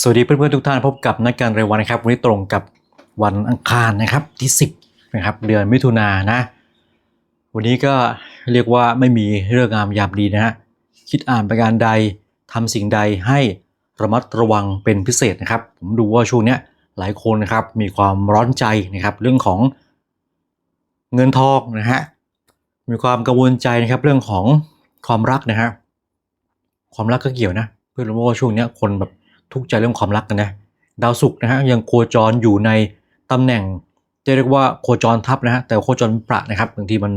สวัสดีเพื่อนๆทุกท่านพบกับนักการเรายวันนะครับวันนี้ตรงกับวันอังคารนะครับที่10นะครับเดือนมิถุนายนนะ วันนี้ก็เรียกว่าไม่มีเรื่องงามยามดีนะฮะคิดอ่านประการใดทำสิ่งใดให้ระมัดระวังเป็นพิเศษนะครับ ผมดูว่าช่วงเนี้ยหลายคนนะครับมีความร้อนใจนะครับ เรื่องของเงินทองนะฮะมีความกังวลใจนะครับเรื่องของความรักนะฮะความรักก็เกี่ยวนะ เพื่อนรู้ว่าช่วงเนี้ยคนแบบ ทุกใจเรื่องความรักกันนะดาวศุกร์นะฮะยังโคจรอยู่ในตำแหน่งจะเรียกว่าโคจรทับนะฮะแต่โคจรประนะครับบางทีมัน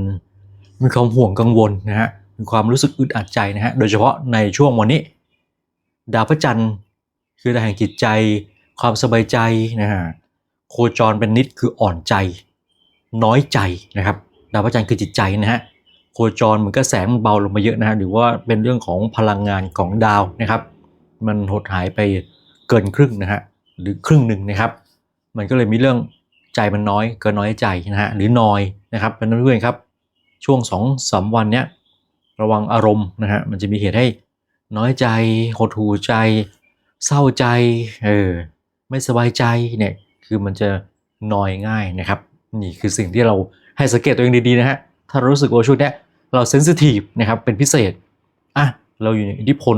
มีความห่วงกังวลนะฮะมีความรู้สึกอึดอัดใจนะฮะโดยเฉพาะในช่วงวันนี้ ดาวพระจันทร์คือดาวแห่งจิตใจ ความสบายใจนะฮะโคจรเป็นนิดคืออ่อนใจ น้อยใจนะครับ ดาวพระจันทร์คือจิตใจนะฮะโคจรมันก็แสงมันเบาลงมาเยอะนะฮะหรือว่าเป็นเรื่องของพลังงานของดาวนะครับ มันหดหายไปเกินครึ่งนะฮะหรือครึ่งหนึ่งนะครับ มันก็เลยมีเรื่องใจมันน้อยเกินน้อยใจนะฮะหรือนอยนะครับเป็นเพื่อนครับ ช่วงสองสามวันเนี้ยระวังอารมณ์นะฮะมันจะมีเหตุให้น้อยใจหดหูใจ เศร้าใจเออไม่สบายใจเนี่ยคือมันจะนอยง่ายนะครับ นี่คือสิ่งที่เราให้สังเกตตัวเองดีๆนะฮะถ้ารู้สึกว่าช่วงนี้เราเซนซิทีฟนะครับเป็นพิเศษอะเราอยู่ในอิทธิพล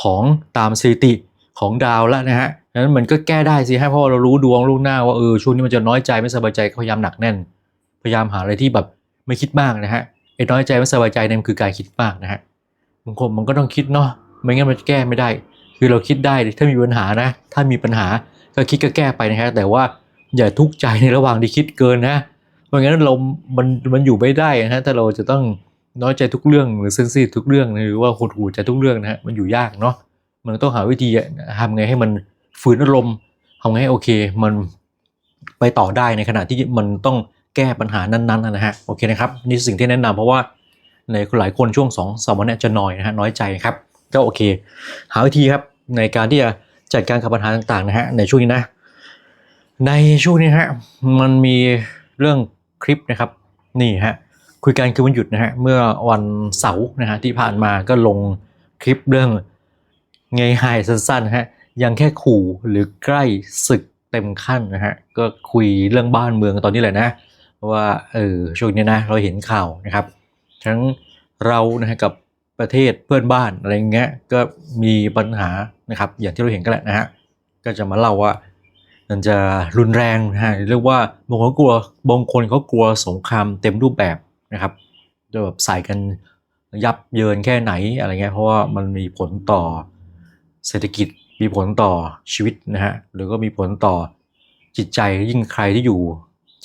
ของตามสถิติของดาวแล้วนะฮะดังนั้นมันก็แก้ได้สิฮะเพราะว่าเรารู้ดวงล่วงหน้าว่าเออช่วงนี้มันจะน้อยใจไม่สบายใจก็พยายามหนักแน่น พยายามหาอะไรที่แบบไม่คิดมากนะฮะไอ้น้อยใจไม่สบายใจเนี่ยมันคือการคิดมากนะฮะบางคนมันก็ต้องคิดเนาะไม่งั้นมันแก้ไม่ได้ คือเราคิดได้ถ้ามีปัญหานะ ถ้ามีปัญหาก็คิดก็แก้ไปนะฮะแต่ว่าอย่าทุกข์ใจในระหว่างที่คิดเกินนะไม่งั้นเรามันมันอยู่ไม่ได้นะฮะถ้าเราจะต้อง น้อยใจทุกเรื่องหรือเซนซิทีฟทุกเรื่องหรือว่าหดหู่ใจทุกเรื่องนะฮะมันอยู่ยากเนาะมันต้องหาวิธีทำไงให้มันฝืนอารมณ์ทำไงให้โอเค มันไปต่อได้ในขณะที่มันต้องแก้ปัญหานั้นๆนะฮะโอเคนะครับนี่สิ่งที่แนะนำเพราะว่าในหลายคนช่วงสองสามวันนี้จะน้อยนะฮะน้อยใจครับก็โอเค หาวิธีครับในการที่จะจัดการกับปัญหาต่างๆนะฮะในช่วงนี้นะ ในช่วงนี้ฮะมันมีเรื่องคลิปนะครับนี่ฮะ คุยกันคือวันหยุดนะฮะเมื่อวันเสาร์นะฮะที่ผ่านมาก็ลงคลิปเรื่องไงหายสั้นๆะฮะยังแค่ขู่หรือใกล้ศึกเต็มขั้นนะฮะก็คุยเรื่องบ้านเมืองตอนนี้แหละนะ ว่าเออช่วงนี้นะเราเห็นข่าวนะครับ ทั้งเรานะฮะกับประเทศเพื่อนบ้านอะไรเงี้ยก็มีปัญหานะครับ อย่างที่เราเห็นกันแหละนะฮะก็จะมาเล่าว่ามันจะรุนแรงนะฮะเรียกว่าบางคนกลัวบางคนเขากลัวสงครามเต็มรูปแบบ นะครับจะแบบใส่กันยับเยินแค่ไหนอะไรเงี้ยเพราะว่ามันมีผลต่อเศรษฐกิจมีผลต่อชีวิตนะฮะหรือก็มีผลต่อจิตใจยิ่งใครที่อยู่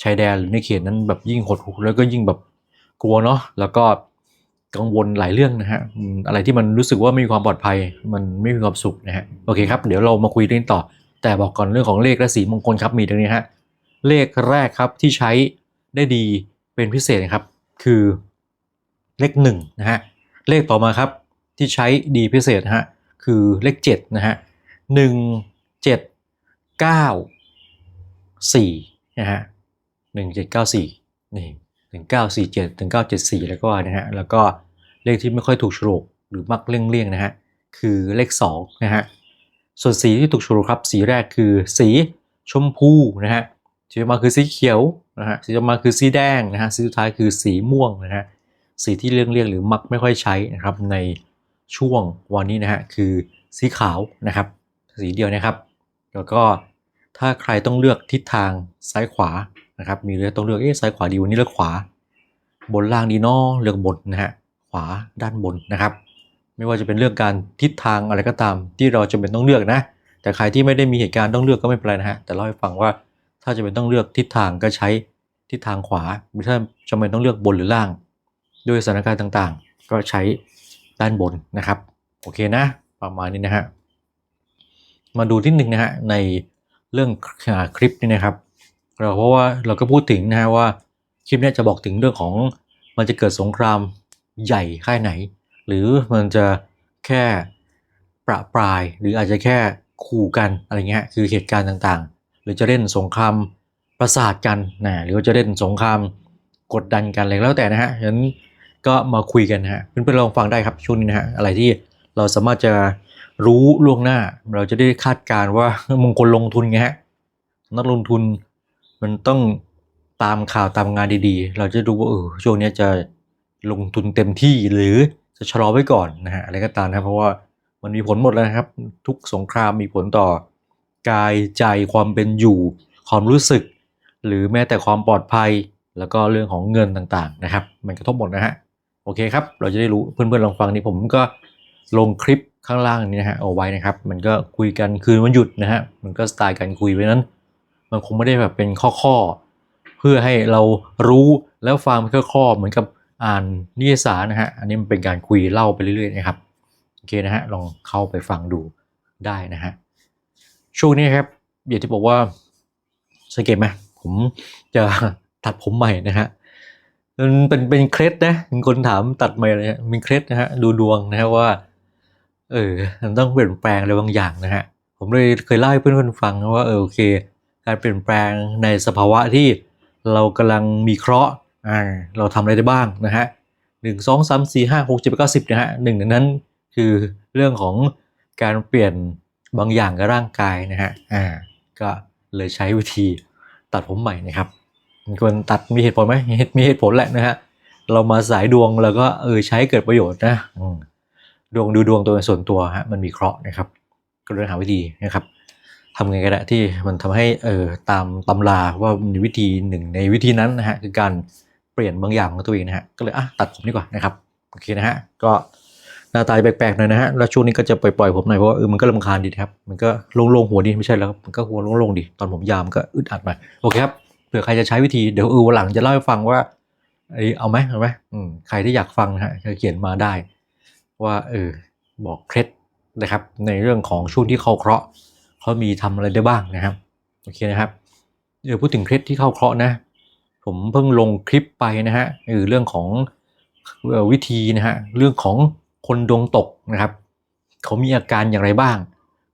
ชายแดนหรือในเขตนั้นแบบยิ่งหดหู่แล้วก็ยิ่งแบบกลัวเนาะแล้วก็กังวลหลายเรื่องนะฮะอะไรที่มันรู้สึกว่าไม่มีความปลอดภัย มันไม่มีความสุขนะฮะโอเคครับ เดี๋ยวเรามาคุยเรื่องต่อ แต่บอกก่อนเรื่องของเลขและสีมงคลครับมีดังนี้ฮะเลขแรกครับที่ใช้ได้ดีเป็นพิเศษครับ คือเลขหนึ่งนะฮะเลขต่อมาครับที่ใช้ดีพิเศษนะฮะคือเลขเจ็ดนะฮะหนึ่งเจ็ดเก้าสี่นะฮะหนึ่งเจ็ดเก้าสี่นี่หนึ่งเก้าสี่เจ็ดถึงเก้าเจ็ดสี่แล้วก็นะฮะแล้วก็เลขที่ไม่ค่อยถูกฉลกหรือมักเลี่ยงๆนะฮะคือเลขสองนะฮะส่วนสีที่ถูกฉลกครับสีแรกคือสีชมพูนะฮะ สีต่อมาคือสีเขียวนะฮะสีต่อมาคือสีแดงนะฮะสีสุดท้ายคือสีม่วงนะฮะสีที่เลี่ยงเลี่ยงๆหรือมักไม่ค่อยใช้นะครับในช่วงวันนี้นะฮะคือสีขาวนะครับ สีเดียวนะครับ แล้วก็ถ้าใครต้องเลือกทิศทางซ้ายขวานะครับ มีเลือกต้องเลือกเอ๊ะซ้ายขวาดีวันนี้เลือกขวา บนล่างดีเนอเลือกบนนะฮะขวาด้านบนนะครับ ไม่ว่าจะเป็นเรื่องการทิศทางอะไรก็ตามที่เราจำเป็นต้องเลือกนะ แต่ใครที่ไม่ได้มีเหตุการณ์ต้องเลือกก็ไม่เป็นไรนะฮะแต่เล่าให้ฟังว่า ถ้าจะเป็นต้องเลือกทิศทางก็ใช้ทิศทางขวาถ้าจำเป็นต้องเลือกบนหรือล่าง ด้วยสถานการณ์ต่างๆ ก็ใช้ด้านบนนะครับ โอเคนะ ประมาณนี้นะฮะ มาดูที่หนึ่งนะฮะในเรื่องคลิปนี้นะครับ เราเพราะว่าเราก็พูดถึงนะฮะว่าคลิปนี้จะบอกถึงเรื่องของมันจะเกิดสงครามใหญ่แค่ไหน หรือมันจะแค่ประปราย หรืออาจจะแค่ขู่กันอะไรเงี้ยคือเหตุการณ์ต่างๆ รือจะเล่นสงครามประสาทกันนะหรือว่าจะเล่นสงครามกดดันกันอะไรแล้วแต่นะฮะฉะนั้นก็มาคุยกันฮะเพื่อนๆลองฟังได้ครับช่วงนี้นะฮะอะไรที่เราสามารถจะรู้ล่วงหน้า เราจะได้คาดการณ์ว่ามงคลลงทุนไงฮะนักลงทุนมันต้องตามข่าวตามงานดีๆ เราจะดูว่าเออช่วงนี้จะลงทุนเต็มที่หรือจะชะลอไว้ก่อนนะฮะอะไรก็ตามนะครับเพราะว่ามันมีผลหมดแล้วนะครับ ทุกสงครามมีผลต่อ กายใจความเป็นอยู่ ความรู้สึก หรือแม้แต่ความปลอดภัย แล้วก็เรื่องของเงินต่างๆนะครับ มันกระทบหมดนะฮะโอเคครับ เราจะได้รู้เพื่อนๆลองฟังนี่ผมก็ลงคลิปข้างล่างนี้นะฮะเอาไว้นะครับ มันก็คุยกันคืนวันหยุดนะฮะมันก็สไตล์การคุยไปนั้น มันคงไม่ได้แบบเป็นข้อๆเพื่อให้เรารู้แล้วฟังเป็นข้อๆเหมือนกับอ่านนิยายสารนะฮะอันนี้มันเป็นการคุยเล่าไปเรื่อยๆนะครับโอเคนะฮะลองเข้าไปฟังดูได้นะฮะ ช่วงนี้ครับอย่างที่บอกว่าสังเกตไหมผมจะตัดผมใหม่นะฮะมันเป็นเป็นเคล็ดนะมีคนถามตัดใหม่เลยฮะเป็นเคล็ดนะฮะดูดวงนะฮะว่า เออมันต้องเปลี่ยนแปลงอะไรบางอย่างนะฮะผมเลยเคยเล่าให้เพื่อนๆฟังนะว่าเออโอเค การเปลี่ยนแปลงในสภาวะที่เรากำลังมีเคราะห์อ่าเราทำอะไรได้บ้างนะฮะหนึ่งสองสามสี่ห้าหกเจ็ดแปดเก้าสิบนะฮะหนึ่งในนั้นคือเรื่องของการเปลี่ยน บางอย่างกับร่างกายนะฮะอ่าก็เลยใช้วิธีตัดผมใหม่นะครับมีคนตัดมีเหตุผลไหมมีเหตุผลแหละนะฮะเรามาสายดวงแล้วก็เออใช้เกิดประโยชน์นะอืมดวงดูดวงตัวส่วนตัวฮะมันมีเคราะห์นะครับ ก็เลยหาวิธีนะครับทำไงก็ได้ที่มันทำให้เออตามตำราว่ามีวิธีหนึ่งในวิธีนั้นนะฮะคือการเปลี่ยนบางอย่างของตัวเองนะฮะก็เลยอะตัดผมดีกว่านะครับโอเคนะฮะก็ หน้าตาแปลกๆหน่อยนะฮะแล้วช่วงนี้ก็จะปล่อยๆผมหน่อยเพราะว่าเออมันก็ลำคาญดีครับมันก็โล่งๆหัวดีไม่ใช่แล้วมันก็หัวโล่งๆดีตอนผมยามก็อึดอัดหน่อยโอเคครับเผื่อใครจะใช้วิธีเดี๋ยวเออวันหลังจะเล่าให้ฟังว่าไอเอาไหมเอาไหมอืมใครที่อยากฟังนะฮะเขียนมาได้ ว่าเออบอกเคล็ดนะครับ ในเรื่องของช่วงที่เข้าเคราะห์เขามีทำอะไรได้บ้างนะครับโอเคนะครับเดี๋ยวพูดถึงเคล็ดที่เข้าเคราะห์นะ ผมเพิ่งลงคลิปไปนะฮะเออเรื่องของวิธีนะฮะเรื่องของ คนดวงตกนะครับ เขามีอาการอย่างไรบ้าง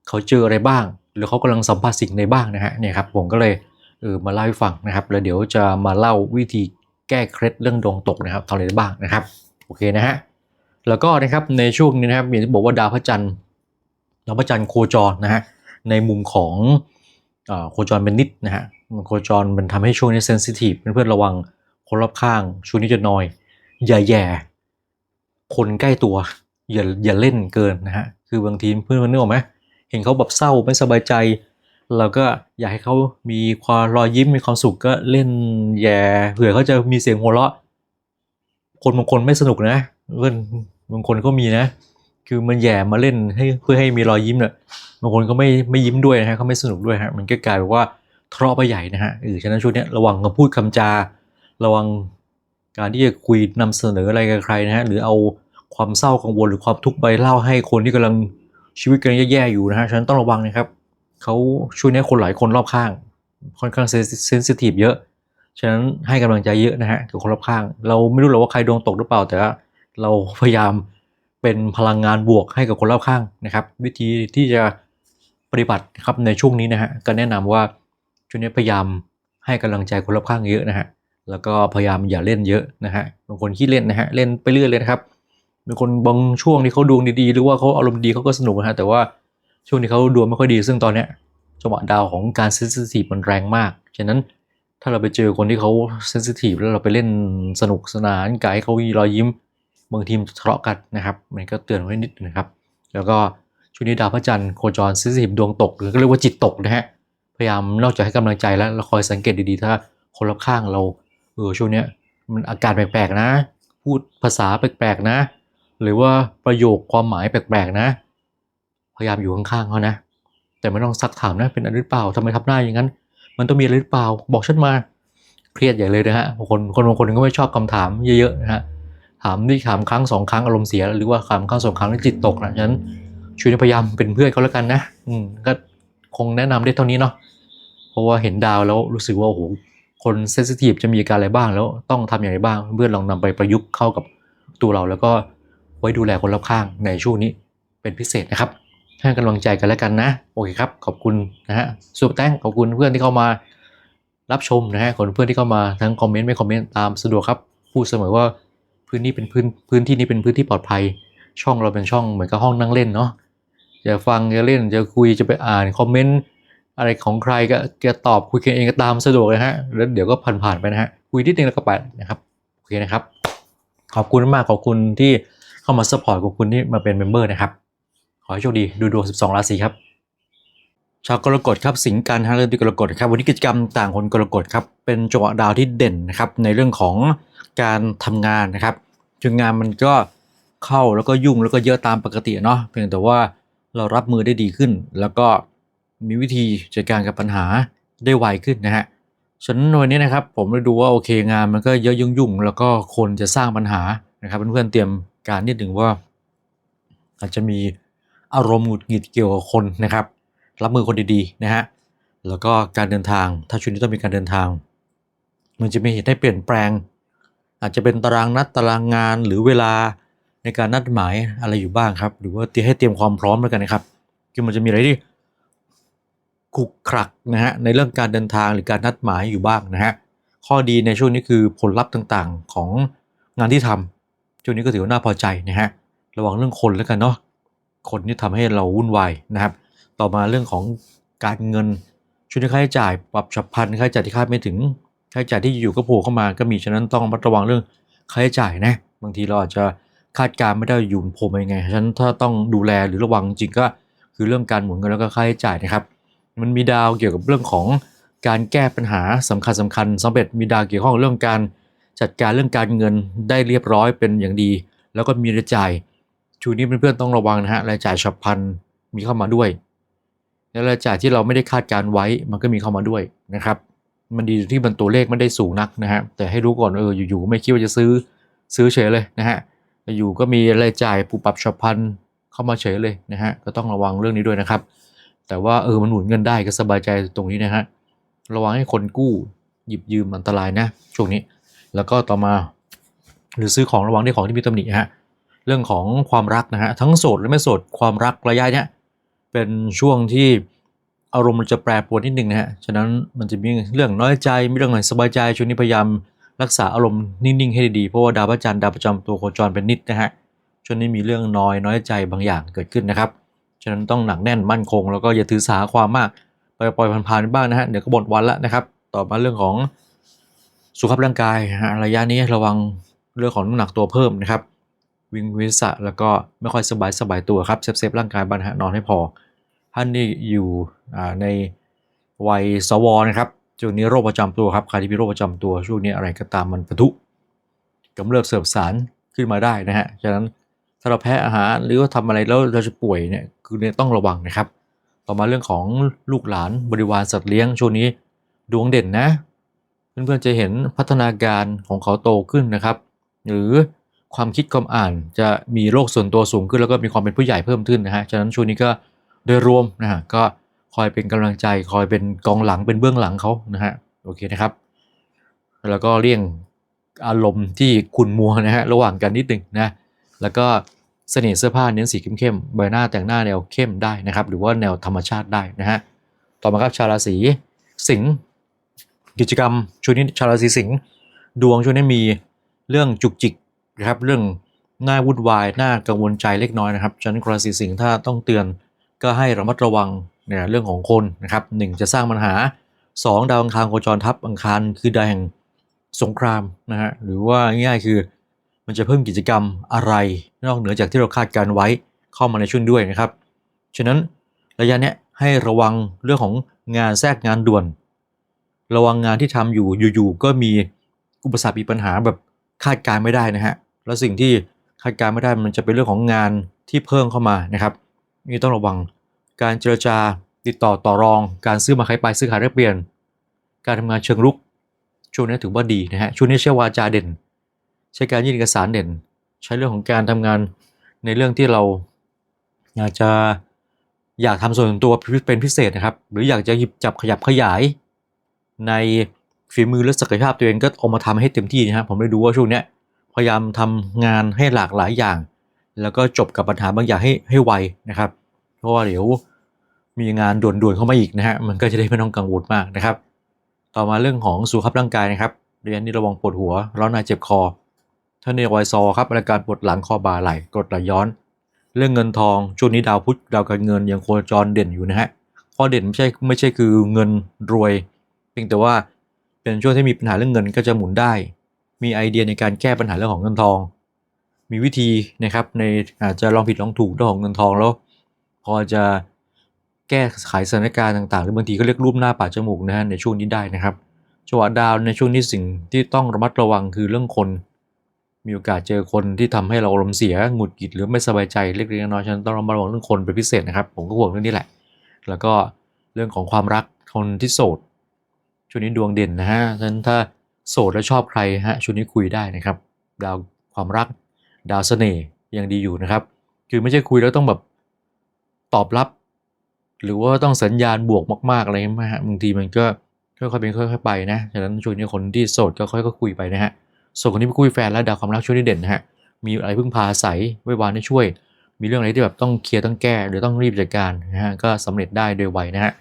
เขาเจออะไรบ้าง หรือเขากำลังสัมผัสสิ่งใดบ้างนะฮะเนี่ยครับผมก็เลยเออมาเล่าให้ฟังนะครับ แล้วเดี๋ยวจะมาเล่าวิธีแก้เคล็ดเรื่องดวงตกนะครับทำอะไรบ้างนะครับโอเคนะฮะแล้วก็นะครับในช่วงนี้นะครับอย่างที่บอกว่าดาวพระจันทร์ดาวพระจันทร์โคจรนะฮะในมุมของอ่อโคจรเป็นนิดนะฮะโคจรมันทำให้ช่วงนี้เซนซิทีฟเพื่อนๆระวังคนรอบข้างช่วงนี้จะนอยอย่าแย่ คนใกล้ตัวอย่าอย่าเล่นเกินนะฮะคือบางทีเพื่อนมันนึกออกไหมเห็นเขาแบบเศร้าไม่สบายใจ เราก็อยากให้เขามีความรอยยิ้มมีความสุขก็เล่นแย่เผื่อเขาจะมีเสียงหัวเราะ คนบางคนไม่สนุกนะเพื่อนบางคนก็มีนะ คือมันแย่มาเล่นให้เพื่อให้มีรอยยิ้มเนี่ยบางคนก็ไม่ไม่ยิ้มด้วยนะฮะเขาไม่สนุกด้วยฮะมันก็กลายเป็นว่าทะเลาะไปใหญ่นะฮะเออฉะนั้นช่วงนี้ระวังคำพูดคำจา ระวังการที่จะคุยนำเสนออะไรกับใครนะฮะหรือเอา ความเศร้ากังวลหรือความทุกข์ไปเล่าให้คนที่กำลังชีวิตกำลังแย่ๆอยู่นะฮะฉะนั้นต้องระวังนะครับเขาช่วงนี้คนหลายคนรอบข้าง ค่อนข้างเซนซิทีฟเยอะฉะนั้นให้กำลังใจเยอะนะฮะกับคนรอบข้าง เราไม่รู้หรอกว่าใครดวงตกหรือเปล่าแต่ว่าเราพยายามเป็นพลังงานบวกให้กับคนรอบข้างนะครับ วิธีที่จะปฏิบัติครับในช่วงนี้นะฮะก็แนะนำว่าช่วงนี้พยายามให้กำลังใจคนรอบข้างเยอะนะฮะแล้วก็พยายามอย่าเล่นเยอะนะฮะบางคนขี้เล่นนะฮะเล่นไปเรื่อยเลยนะครับ บางคนบางช่วงที่เขาดวงดีๆ หรือว่าเขาอารมณ์ดีเขาก็สนุกนะฮะแต่ว่าช่วงที่เขาดวงไม่ค่อยดี ซึ่งตอนเนี้ยจังหวะดาวของการเซนซิทีฟมันแรงมาก ฉะนั้นถ้าเราไปเจอคนที่เขาเซนซิทีฟแล้วเราไปเล่นสนุกสนานกายเขามีรอยยิ้ม บางทีมทะเลาะกันนะครับมันก็เตือนไว้นิดนะครับ แล้วก็ช่วงนี้ดาวพระจันทร์โคจรเซนซิทีฟดวงตกหรือก็เรียกว่าจิตตกนะฮะพยายามนอกจากให้กำลังใจแล้วเราคอยสังเกตดีๆ ถ้าคนรอบข้างเราเออช่วงเนี้ยมันอาการแปลกๆนะ พูดภาษาแปลกๆนะ หรือว่าประโยคความหมายแปลกๆนะ พยายามอยู่ข้างๆเขานะ แต่ไม่ต้องซักถามนะเป็นอะไรหรือเปล่าทำไมทำหน้าอย่างนั้น มันต้องมีอะไรหรือเปล่า บอกฉันมาเครียดใหญ่เลยนะฮะคนคนบางคนก็ไม่ชอบคำถามเยอะๆนะฮะถามที่ถามครั้งสองครั้งอารมณ์เสีย หรือว่าถามครั้งสองครั้งแล้วจิตตกนะฉะนั้นช่วยพยายามเป็นเพื่อนเขาแล้วกันนะ อืมก็คงแนะนำได้เท่านี้เนาะเพราะว่าเห็นดาวแล้วรู้สึกว่าโอ้โหคนเซนซิทีฟจะมีอาการอะไรบ้างแล้วต้องทำอย่างไรบ้าง เพื่อนลองนำไปประยุกต์เข้ากับตัวเราแล้วก็ ไว้ดูแลคนรอบข้างในช่วงนี้เป็นพิเศษนะครับให้กำลังใจกันแล้วกันนะ โอเคครับ ขอบคุณนะฮะซูเปแตงขอบคุณเพื่อนที่เข้ามารับชมนะฮะคนเพื่อนที่เข้ามาทั้งคอมเมนต์ไม่คอมเมนต์ตามสะดวกครับพูดเสมอว่าพื้นที่เป็นพื้นพื้นที่นี้เป็นพื้นที่ปลอดภัย ช่องเราเป็นช่องเหมือนกับห้องนั่งเล่นเนาะจะฟังจะเล่นจะคุยจะไปอ่านคอมเมนต์อะไรของใครก็จะตอบคุยกันเองก็ตามสะดวกเลยฮะแล้วเดี๋ยวก็ผ่านๆไปนะฮะคุยนิดนึงแล้วก็ไปนะครับโอเคนะครับ ขอบคุณมากขอบคุณที่ เข้ามาสปอร์ตขอบคุณที่มาเป็นเมมเบอร์นะครับ ขอให้โชคดีดูดวง 12 ราศีครับ ชาวกรกฎครับสิงกันฮะเริ่มที่กรกฎครับวันนี้กิจกรรมต่างคนกรกฎครับเป็นจังหวะดาวที่เด่นนะครับในเรื่องของการทำงานนะครับจึงงานมันก็เข้าแล้วก็ยุ่งแล้วก็เยอะตามปกติเนาะเพียงแต่ว่าเรารับมือได้ดีขึ้น แล้วก็มีวิธีจัดการกับปัญหาได้ไวขึ้นนะฮะฉะนั้นวันนี้นะครับผมได้ดูว่าโอเคงานมันก็เยอะยุ่งๆแล้วก็คนจะสร้างปัญหานะครับเพื่อนๆเตรียม การนิดหนึ่งว่า อาจจะมีอารมณ์หงุดหงิดเกี่ยวกับคนนะครับ รับมือคนดีๆนะฮะแล้วก็การเดินทางถ้าช่วงนี้ต้องมีการเดินทาง มันจะมีเหตุให้เปลี่ยนแปลง อาจจะเป็นตารางนัดตารางงานหรือเวลาในการนัดหมายอะไรอยู่บ้างครับ หรือว่าเตรียมให้เตรียมความพร้อมแล้วกันนะครับคือมันจะมีอะไรที่ขุกขลักนะฮะในเรื่องการเดินทางหรือการนัดหมายอยู่บ้างนะฮะข้อดีในช่วงนี้คือผลลัพธ์ต่างๆของงานที่ทำ ช่วงนี้ก็ถือว่าน่าพอใจนะฮะระวังเรื่องคนแล้วกันเนาะคนนี่ทำให้เราวุ่นวายนะครับ ต่อมาเรื่องของการเงินช่วงนี้ค่าใช้จ่ายปรับฉับพลันค่าใช้จ่ายที่คาดไม่ถึงค่าใช้จ่ายที่อยู่ก็โผล่เข้ามาก็มีฉะนั้นต้องระมัดระวังเรื่องค่าใช้จ่ายนะบางทีเราอาจจะคาดการณ์ไม่ได้อยู่โผล่มายังไงฉะนั้นถ้าต้องดูแลหรือระวังจริงก็คือเรื่องการหมุนเงินแล้วก็ค่าใช้จ่ายนะครับ มันมีดาวเกี่ยวกับเรื่องของการแก้ปัญหาสำคัญสำคัญสำเร็จมีดาวเกี่ยวข้องกับเรื่องการ จัดการเรื่องการเงินได้เรียบร้อยเป็นอย่างดี แล้วก็มีรายจ่ายช่วงนี้เพื่อนๆต้องระวังนะฮะรายจ่ายฉับพลันมีเข้ามาด้วย และรายจ่ายที่เราไม่ได้คาดการไว้มันก็มีเข้ามาด้วยนะครับ มันดีที่มันตัวเลขไม่ได้สูงนักนะฮะแต่ให้รู้ก่อนเอออยู่ๆไม่คิดว่าจะซื้อซื้อเฉยเลยนะฮะอยู่ก็มีรายจ่ายปูปรับฉับพลันเข้ามาเฉยเลยนะฮะก็ต้องระวังเรื่องนี้ด้วยนะครับ แต่ว่าเออมันหมุนเงินได้ก็สบายใจตรงนี้นะฮะระวังให้คนกู้หยิบยืมอันตรายนะช่วงนี้ แล้วก็ต่อมาหรือซื้อของระวังได้ของที่มีตำหนิฮะเรื่องของความรักนะฮะทั้งโสดและไม่โสดความรักระยะเนี้ยเป็นช่วงที่อารมณ์มันจะแปรปรวนนิดนึงนะฮะฉะนั้นมันจะมีเรื่องน้อยใจมีเรื่องไหนสบายใจช่วงนี้พยายามรักษาอารมณ์นิ่งๆให้ดีๆเพราะว่าดาวพระจันทร์ดาวประจำตัวโคจรเป็นนิดนะฮะช่วงนี้มีเรื่องน้อยน้อยใจบางอย่างเกิดขึ้นนะครับฉะนั้นต้องหนักแน่นมั่นคง แล้วก็อย่าถือสาความมากปล่อยปล่อยผ่านๆบ้างนะฮะเดี๋ยวก็หมดวันละนะครับ ต่อมาเรื่องของ สุขภาพร่างกายระยะนี้ระวังเรื่องของน้ำหนักตัวเพิ่มนะครับ วิงวิสะแล้วก็ไม่ค่อยสบายสบายตัวครับเซฟเซฟร่างกายบ้านะฮะนอนให้พอท่านนี่อยู่ในวัยสวนะครับช่วงนี้โรคประจำตัวครับใครที่มีโรคประจำตัวช่วงนี้อะไรก็ตามมันปะทุกำเริบเสบสารขึ้นมาได้นะฮะฉะนั้นถ้าเราแพ้อาหารหรือว่าทำอะไรแล้วเราจะป่วยเนี่ยคือเนี่ยต้องระวังนะครับ ต่อมาเรื่องของลูกหลานบริวารสัตว์เลี้ยงช่วงนี้ดวงเด่นนะ เพื่อนๆจะเห็นพัฒนาการของเขาโตขึ้นนะครับ หรือความคิดความอ่านจะมีโลกส่วนตัวสูงขึ้นแล้วก็มีความเป็นผู้ใหญ่เพิ่มขึ้นนะฮะฉะนั้นช่วงนี้ก็โดยรวมนะฮะก็คอยเป็นกำลังใจคอยเป็นกองหลังเป็นเบื้องหลังเขานะฮะโอเคนะครับ แล้วก็เลี่ยงอารมณ์ที่ขุ่นมัวนะฮะระหว่างกันนิดหนึ่งนะแล้วก็เสน่ห์เสื้อผ้าเน้นสีเข้มๆใบหน้าแต่งหน้าแนวเข้มได้นะครับ หรือว่าแนวธรรมชาติได้นะฮะต่อมาครับชาวราศีสิงห์ กิจกรรมช่วงนี้ชาวราศีสิงห์ดวงช่วงนี้มีเรื่องจุกจิกนะครับเรื่องน่าวุ่นวายน่ากังวลใจเล็กน้อยนะครับฉะนั้นราศีสิงห์ถ้าต้องเตือนก็ให้ระมัดระวังเนี่ยเรื่องของคนนะครับหนึ่งจะสร้างปัญหาสองดาวอังคารโคจรทับอังคารคือดาวแห่งสงครามนะฮะหรือว่าง่ายๆคือมันจะเพิ่มกิจกรรมอะไร นอกเหนือจากที่เราคาดการไว้เข้ามาในช่วงด้วยนะครับ ฉะนั้นระยะเนี้ยให้ระวังเรื่องของงานแทรกงานด่วน ระวังงานที่ทำอยู่อยู่ๆก็มีอุปสรรคมีปัญหาแบบคาดการไม่ได้นะฮะแล้วสิ่งที่คาดการไม่ได้มันจะเป็นเรื่องของงานที่เพิ่มเข้ามานะครับนี่ต้องระวังการเจรจาติดต่อต่อรอง การซื้อมาขายไปซื้อขายแลกเปลี่ยน การทำงานเชิงรุกช่วงนี้ถือว่าดีนะฮะช่วงนี้ใช้วาจาเด่น ใช้การยื่นเอกสารเด่น ใช้เรื่องของการทำงานในเรื่องที่เราอยากจะอยากทำส่วนตัวเป็นพิเศษนะครับ หรืออยากจะหยิบจับขยับขยาย ในฝีมือและศักยภาพตัวเองก็เอามาทำให้เต็มที่นะครับผมได้ดูว่าช่วงเนี้ยพยายามทำงานให้หลากหลายอย่าง แล้วก็จบกับปัญหาบางอย่างให้ให้ไวนะครับ เพราะว่าเดี๋ยวมีงานด่วนๆเข้ามาอีกนะฮะมันก็จะได้ไม่ต้องกังวลมากนะครับ ต่อมาเรื่องของสุขภาพร่างกายนะครับเรียนนี่ระวังปวดหัวร้อนในเจ็บคอถ้าในวัยซอครับอาการปวดหลังคอบ่าไหล่กรดไหลย้อน เรื่องเงินทองช่วงนี้ดาวพุธดาวการเงินยังโคจรเด่นอยู่นะฮะข้อเด่นไม่ใช่ไม่ใช่คือเงินรวย เพียงแต่ว่าเป็นช่วงที่มีปัญหาเรื่องเงินก็จะหมุนได้ มีไอเดียในการแก้ปัญหาเรื่องของเงินทอง มีวิธีนะครับในอาจจะลองผิดลองถูกเรื่องของเงินทองแล้ว พอจะแก้ไขสถานการณ์ต่างๆ หรือบางทีก็เรียกรูปหน้าป่าจมูกนะฮะในช่วงนี้ได้นะครับจังหวะดาวในช่วงนี้สิ่งที่ต้องระมัดระวังคือเรื่องคน มีโอกาสเจอคนที่ทำให้เราอารมณ์เสียหงุดหงิดหรือไม่สบายใจเล็กๆน้อยๆฉันต้องระมัดระวังเรื่องคนเป็นพิเศษนะครับ ผมก็ห่วงเรื่องนี้แหละ แล้วก็เรื่องของความรักคนที่โสด ช่วงนี้ดวงเด่นนะฮะฉะนั้นถ้าโสดแล้วชอบใครฮะช่วงนี้คุยได้นะครับ ดาวความรัก ดาวเสน่ห์ยังดีอยู่นะครับ คือไม่ใช่คุยแล้วต้องแบบตอบรับ หรือว่าต้องสัญญาณบวกมากๆอะไรมากบางทีมันก็ค่อยๆเป็นค่อยๆไปนะฉะนั้นช่วงนี้คนที่โสดก็ค่อยๆคุยไปนะฮะส่วนคนที่ไม่คุยแฟนแล้วดาวความรักช่วงนี้เด่นนะฮะ มีอะไรพึ่งพาอาศัยไว้วานให้ช่วย มีเรื่องอะไรที่แบบต้องเคลียร์ต้องแก้หรือต้องรีบจัดการนะฮะก็สำเร็จได้โดยไวนะฮะ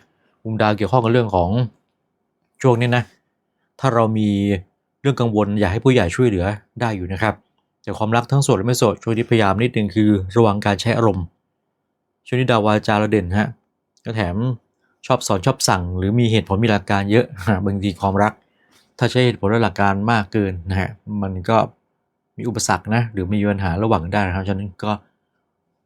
มุมดาวเกี่ยวข้องกับเรื่องของ ช่วงนี้นะ ถ้าเรามีเรื่องกังวลอยากให้ผู้ใหญ่ช่วยเหลือได้อยู่นะครับแต่ความรักทั้งโสดและไม่โสดช่วงนี้พยายามนิดนึงคือระวังการใช้อารมณ์ ช่วงนี้ดาวาจาราเด่นฮะก็แถมชอบสอนชอบสั่ง หรือมีเหตุผลมีหลักการเยอะบางทีความรัก ถ้าใช้เหตุผลและหลักการมากเกินนะฮะมันก็มีอุปสรรคนะหรือมีปัญหาระหว่างได้นะครับฉะนั้นก็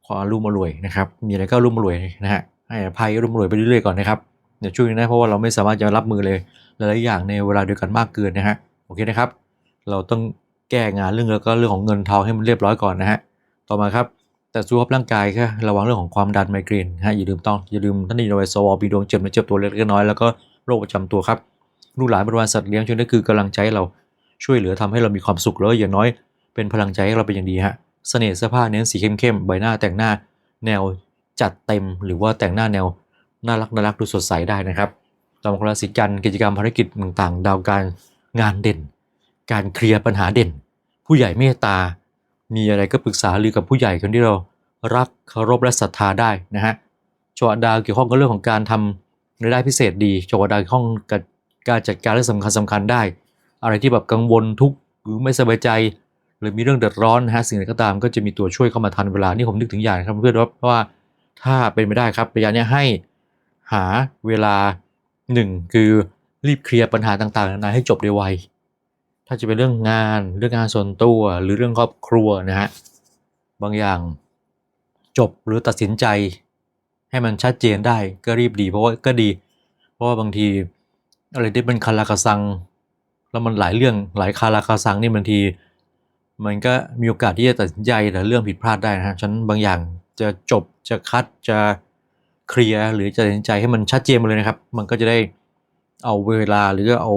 ขอรุ่มรวยนะครับ มีอะไรก็รุ่มรวยนะฮะให้ภัยรุ่มรวยไปเรื่อยๆก่อนนะครับเดี๋ยวช่วยนะเพราะว่าเราไม่สามารถจะรับมือเลย หลายๆอย่างในเวลาเดียวกันมากเกินนะฮะโอเคนะครับ เราต้องแก้งานเรื่องแล้วก็เรื่องของเงินทองให้มันเรียบร้อยก่อนนะฮะต่อมาครับแต่สุขภาพร่างกายก็ระวังเรื่องของความดันไมเกรนฮะอย่าลืมต้องอย่าลืมท่านนี่โดยสวมีดวงเจ็บและเจ็บตัวเล็กๆน้อยแล้วก็โรคประจำตัวครับลูกหลานบริวารสัตว์เลี้ยงช่วยนี่คือกำลังใจใเราช่วยเหลือทำให้เรามีความสุขแล้วอย่างน้อย เป็นพลังใจให้เราเป็นอย่างดีฮะเสน่ห์เสื้อผ้าเน้นสีเข้มๆใบหน้าแต่งหน้า แนวจัดเต็มหรือว่าแต่งหน้าแนวน่ารักน่ารักดูสดใสได้นะครับ ต่อมาราศีกันกิจกรรมภารกิจต่างๆ ดาวการงานเด่น การเคลียร์ปัญหาเด่น ผู้ใหญ่เมตตา มีอะไรก็ปรึกษาหรือกับผู้ใหญ่คนที่เรารักเคารพและศรัทธาได้นะฮะจังหวะดาวเกี่ยวข้องกับเรื่องของการทำรายได้พิเศษดีจังหวะดาวเกี่ยวข้องกับการจัดการเรื่องสำคัญสำคัญได้ อะไรที่แบบกังวลทุกข์หรือไม่สบายใจหรือมีเรื่องเดือดร้อนนะฮะสิ่งใดก็ตามก็จะมีตัวช่วยเข้ามาทันเวลานี่ผมนึกถึงอย่างครับเพื่อนๆเพราะว่าถ้าเป็นไม่ได้ครับระยะเนี้ให้หาเวลา หนึ่งคือรีบเคลียร์ปัญหาต่างๆนานาให้จบโดยไว ถ้าจะเป็นเรื่องงานเรื่องงานส่วนตัวหรือเรื่องครอบครัวนะฮะ บางอย่างจบหรือตัดสินใจ ให้มันชัดเจนได้ก็รีบดี เพราะว่าก็ดี เพราะว่าบางทีอะไรที่เป็นคาราคาซัง แล้วมันหลายเรื่องหลายคาราคาซังนี่บางที มันก็มีโอกาสที่จะตัดสินใจแต่เรื่องผิดพลาดได้นะฮะฉันบางอย่างจะจบจะคัดจะ เคลียร์หรือจะตัดสินใจให้มันชัดเจนมาเลยนะครับ มันก็จะได้เอาเวลาหรือเอา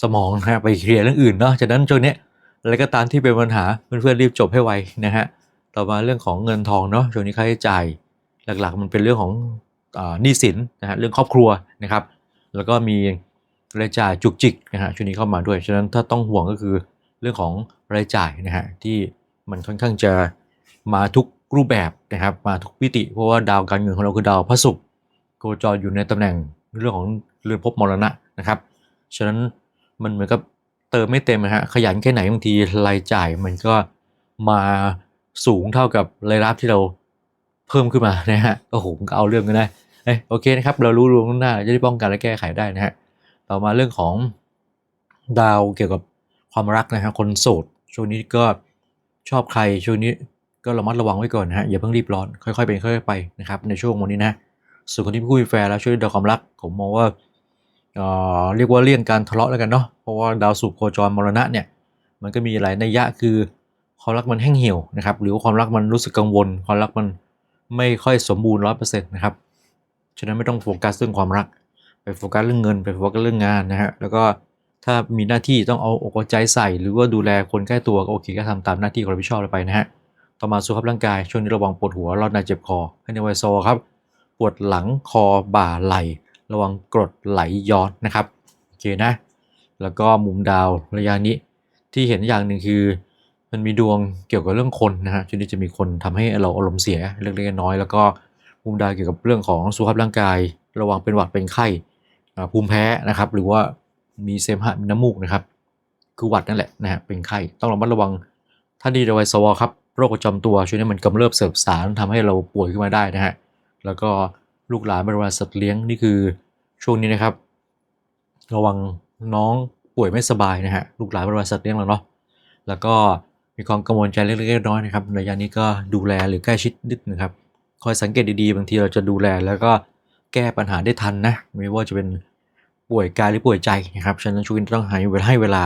สมองนะไปเคลียร์เรื่องอื่นเนาะจากนั้นช่วงนี้อะไรก็ตามที่เป็นปัญหาเพื่อนๆรีบจบให้ไวนะฮะต่อมาเรื่องของเงินทองเนาะช่วงนี้ค่าใช้จ่ายหลักๆ มันเป็นเรื่องของหนี้สินนะฮะเรื่องครอบครัวนะครับ แล้วก็มีรายจ่ายจุกจิกนะฮะช่วงนี้เข้ามาด้วยฉะนั้นถ้าต้องห่วงก็คือเรื่องของรายจ่ายนะฮะที่มันค่อนข้างจะมาทุก รูปแบบนะครับมาทุกมิติ เพราะว่าดาวการเงินของเราคือดาวพระศุกร์โคจรอยู่ในตำแหน่งเรื่องของเรือนภพมรณะนะครับ ฉะนั้นมันเหมือนกับเติมไม่เต็มนะฮะขยันแค่ไหนบางทีรายจ่ายมันก็มาสูงเท่ากับรายรับที่เราเพิ่มขึ้นมานะฮะโอ้โหมก็เอาเรื่องกันได้เอ้โอเคนะครับ เรารู้ล่วงหน้าจะได้ป้องกันและแก้ไขได้นะฮะต่อมาเรื่องของดาวเกี่ยวกับความรักนะฮะคนโสดช่วงนี้ก็ชอบใครช่วงนี้ ก็ระมัดระวังไว้ก่อนนะฮะอย่าเพิ่งรีบร้อนค่อยๆเป็นค่อยๆไปนะครับในช่วงวันนี้นะส่วนคนที่ไม่คุยแฟนแล้วช่วยดาวความรักผมมองว่าเอ่อเรียกว่าเลี่ยงการทะเลาะแล้วกันเนาะเพราะว่าดาวศุกโคจรมรณะเนี่ยมันก็มีหลายนัยยะคือความรักมันแห้งเหี่ยวนะครับหรือว่าความรักมันรู้สึกกังวล ความรักมันไม่ค่อยสมบูรณ์ร้อยเปอร์เซ็นต์นะครับฉะนั้นไม่ต้องโฟกัสเรื่องความรัก ไปโฟกัสเรื่องเงินไปโฟกัสเรื่องงานนะฮะแล้วก็ถ้ามีหน้าที่ต้องเอาอกเอาใจใส่ หรือว่าดูแลคนใกล้ตัวก็โอเคก็ทำตามหน้าที่ความรับผิดชอบไปนะฮะ ต่อมาสุขภาพร่างกาย ช่วงนี้ระวังปวดหัวร้อนในเจ็บคอ ให้ในไวโซครับ ปวดหลังคอบ่าไหล่ ระวังกรดไหลย้อนนะครับ โอเคนะ แล้วก็มุมดาวระยะนี้ที่เห็นอย่างหนึ่งคือ มันมีดวงเกี่ยวกับเรื่องคนนะฮะช่วงนี้จะมีคนทำให้เราอารมณ์เสียเล็กๆน้อยแล้วก็มุมดาวเกี่ยวกับเรื่องของสุขภาพร่างกาย ระวังเป็นหวัดเป็นไข้ภูมิแพ้นะครับ หรือว่ามีเสมหะมีน้ำมูกนะครับ คือหวัดนั่นแหละนะฮะเป็นไข้ต้องระมัดระวังถ้าดีระวัยสวครับ โรคประจำตัวช่วงนี้มันกำเริบเสบสารทำให้เราป่วยขึ้นมาได้นะฮะแล้วก็ลูกหลานบริวารสัตว์เลี้ยงนี่คือช่วงนี้นะครับ ระวังน้องป่วยไม่สบายนะฮะลูกหลานบริวารสัตว์เลี้ยงเราเนาะแล้วก็มีความกังวลใจเล็กๆน้อยๆนะครับระยะนี้ก็ดูแลหรือใกล้ชิดนิดนะครับคอยสังเกตดีๆบางทีเราจะดูแลแล้วก็แก้ปัญหาได้ทันนะไม่ว่าจะเป็นป่วยกายหรือป่วยใจนะครับฉะนั้นช่วงนี้ต้องให้เวลาให้เวลา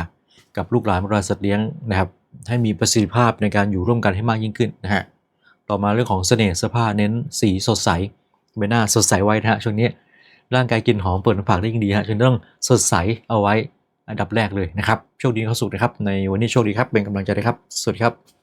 กับลูกหลานบริวารสัตว์เลี้ยงนะครับ ให้มีประสิทธิภาพในการอยู่ร่วมกันให้มากยิ่งขึ้นนะฮะต่อมาเรื่องของเสน่ห์เสื้อผ้าเน้นสีสดใสใบหน้าสดใสไว้นะฮะช่วงนี้ร่างกายกลินหอมเปิดผักได้ยิ่งดีฮะจึงต้องสดใสเอาไว้อันดับแรกเลยนะครับโชคดีเข้าสุขนะครับในวันนี้โชคดีครับเป็นกำลังใจด้วยครับสวัสดีครับ